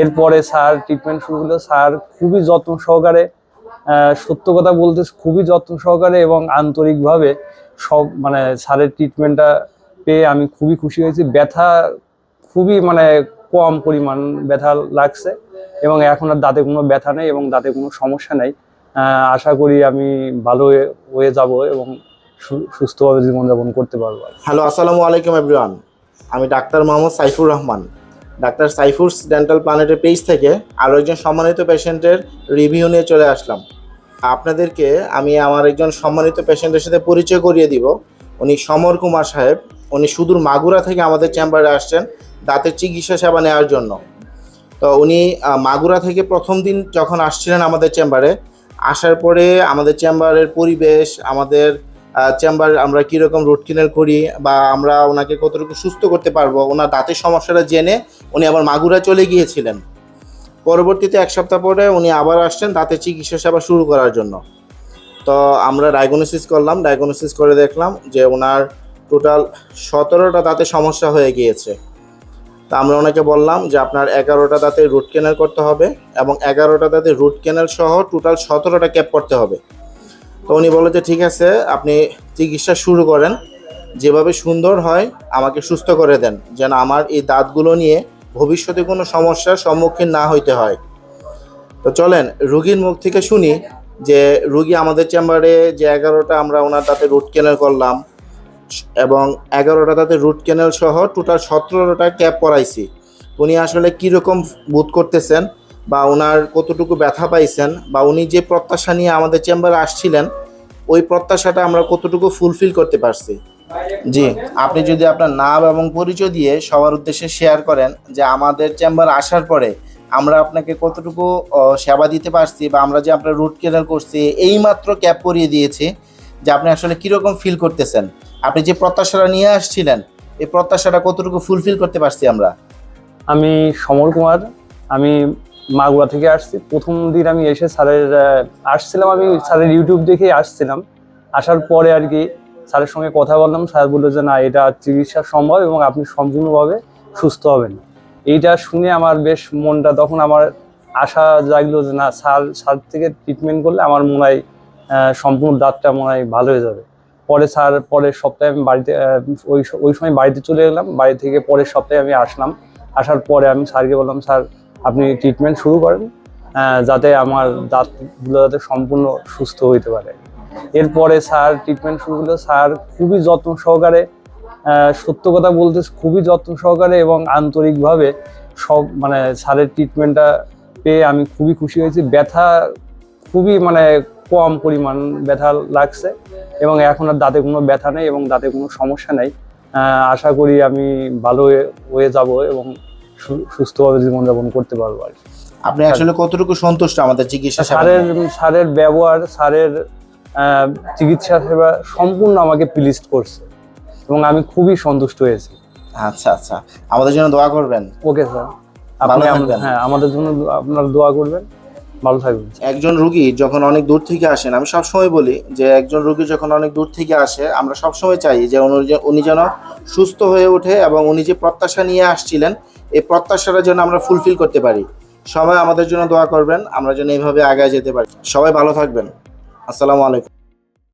এরপরে sir treatment শুরু হলো। স্যার খুবই যত্ন সহকারে সত্য কথা বলতে খুবই যত্ন সহকারে এবং আন্তরিকভাবে সব মানে স্যারের ট্রিটমেন্টটা পেয়ে আমি খুবই খুশি হয়েছি। ব্যথা খুবই মানে কম পরিমাণ ব্যথা লাগছে এবং এখন আর দাঁতে কোনো ব্যথা নেই এবং দাঁতে কোনো সমস্যা নেই। আশা করি আমি ভালো হয়ে- যাব এবং সুস্থভাবে জীবনযাপন করতে পারব হ্যালো আসসালামু আলাইকুম এভরিওয়ান আমি doctor Mohammad Saifur Rahman. Doctor Saifur's dental প্ল্যানেটের page থেকে আরও একজন সম্মানিত পেশেন্টের রিভিউ নিয়ে চলে আসলাম। আপনাদেরকে আমি আমার একজন সম্মানিত পেশেন্টের সাথে পরিচয় করিয়ে দিব। উনি সমর কুমার সাহেব। উনি সুদূর মাগুরা থেকে আমাদের চেম্বারে আসছেন দাঁতের চিকিৎসা সেবা নেওয়ার জন্য। তো উনি মাগুরা থেকে প্রথম দিন যখন আসছিলেন আমাদের চেম্বারে, আসার পরে আমাদের চেম্বারের পরিবেশ, আমাদের চেম্বার আমরা কীরকম রুট কিনাল করি বা আমরা ওনাকে কতটুকু সুস্থ করতে পারব? ওনার দাঁতের সমস্যাটা জেনে উনি আবার মাগুরা চলে গিয়েছিলেন। পরবর্তীতে এক সপ্তাহ পরে উনি আবার আসছেন দাঁতের চিকিৎসা সেবা শুরু করার জন্য। তো আমরা ডায়াগনোসিস করলাম, ডায়াগনোসিস করে দেখলাম যে ওনার টোটাল সতেরোটা দাঁতে সমস্যা হয়ে গিয়েছে। তা আমরা ওনাকে বললাম যে আপনার এগারোটা দাঁতে রুট ক্যানেল করতে হবে এবং এগারোটা দাঁতে রুট ক্যানেল সহ টোটাল সতেরোটা ক্যাপ করতে হবে। তো উনি বলে যে, ঠিক আছে, আপনি চিকিৎসা শুরু করেন। যেভাবে সুন্দর হয়, আমাকে সুস্থ করে দেন। যেন আমার এই দাঁতগুলো নিয়ে ভবিষ্যতে কোনো সমস্যার সম্মুখীন না হইতে হয়। তো চলেন, রুগীর মুখ থেকে শুনি যে, রুগী আমাদের চেম্বারে যে এগারোটা আমরা ওনার দাঁতে রুট ক্যানেল করলাম এবং এগারোটা দাঁতে রুট ক্যানেল সহ টোটাল সতেরোটা ক্যাপ করাইছি উনি আসলে কীরকম বোধ করতেছেন? বা ওনার কতটুকু ব্যথা পাইছেন বা উনি যে প্রত্যাশা নিয়ে আমাদের চেম্বারে আসছিলেন, ওই প্রত্যাশাটা আমরা কতটুকু ফুলফিল করতে পারছি? জি, আপনি যদি আপনার নাম এবং পরিচয় দিয়ে সবার উদ্দেশ্যে শেয়ার করেন যে আমাদের চেম্বার আসার পরে আমরা আপনাকে কতটুকু সেবা দিতে পারছি বা আমরা যে আপনার রুট কেনার করছি, এইমাত্র ক্যাপ করিয়ে দিয়েছি যে আপনি আসলে কীরকম ফিল করতেছেন। আপনি যে প্রত্যাশাটা নিয়ে আসছিলেন, এই প্রত্যাশাটা কতটুকু ফুলফিল করতে পারছি আমরা? আমি সমর কুমার, আমি মাগুরা থেকে আসছি। প্রথম দিন আমি এসে স্যারের আসছিলাম আমি স্যারের ইউটিউব দেখে আসছিলাম। আসার পরে আর কি স্যারের সঙ্গে কথা বললাম। স্যার বলল যে, না, এটা চিকিৎসা সম্ভব এবং আপনি সম্পূর্ণভাবে সুস্থ হবেন। এইটা শুনে আমার বেশ মনটা তখন আমার আশা জাগলো যে, না, স্যার স্যার থেকে ট্রিটমেন্ট করলে আমার মনে হয় সম্পূর্ণ দাঁতটা মনে হয় ভালো হয়ে যাবে। পরে স্যার, পরের সপ্তাহে আমি বাড়িতে ওই ওই সময় বাড়িতে চলে গেলাম বাড়ি থেকে পরের সপ্তাহে আমি আসলাম। আসার পরে আমি স্যারকে বললাম, স্যার আপনি ট্রিটমেন্ট শুরু করেন যাতে আমার দাঁতগুলো যাতে সম্পূর্ণ সুস্থ হইতে পারে। এরপরে স্যার ট্রিটমেন্ট শুরু হলো স্যার খুবই যত্ন সহকারে সত্য কথা বলতে খুবই যত্ন সহকারে এবং আন্তরিকভাবে সব মানে স্যারের ট্রিটমেন্টটা পেয়ে আমি খুবই খুশি হয়েছি। ব্যথা খুবই মানে কম পরিমাণ ব্যথা লাগছে এবং এখন আর দাঁতে কোনো ব্যথা নেই এবং দাঁতে কোনো সমস্যা নেই। আশা করি আমি ভালো হয়ে- যাব এবং সুস্থভাবে জীবনযাপন করতে পারব আর। আপনি আসলে কতটুকু সন্তুষ্ট আমাদের চিকিৎসা সারের সারের ব্যবহার সারের চিকিৎসা সেবা সম্পূর্ণ আমাকে প্লিজ করছে এবং আমি খুবই সন্তুষ্ট হয়েছি। আচ্ছা আচ্ছা। আমাদের জন্য দোয়া করবেন। Okay sir. আপনি হ্যাঁ আমাদের জন্য আপনার দোয়া করবেন। ভালো থাকবেন। একজন রুগী যখন অনেক দূর থেকে আসেন, আমি সবসময় বলি যে একজন রুগী যখন অনেক দূর থেকে আসে, আমরা সবসময় চাই যে উনি যেন সুস্থ হয়ে ওঠে এবং উনি যে প্রত্যাশা নিয়ে আসছিলেন, এই প্রত্যাশাটা যেন আমরা ফুলফিল করতে পারি। সবাই আমাদের জন্য দোয়া করবেন, আমরা যেন এইভাবে আগায় যেতে পারি। সবাই ভালো থাকবেন। আসসালামু আলাইকুম।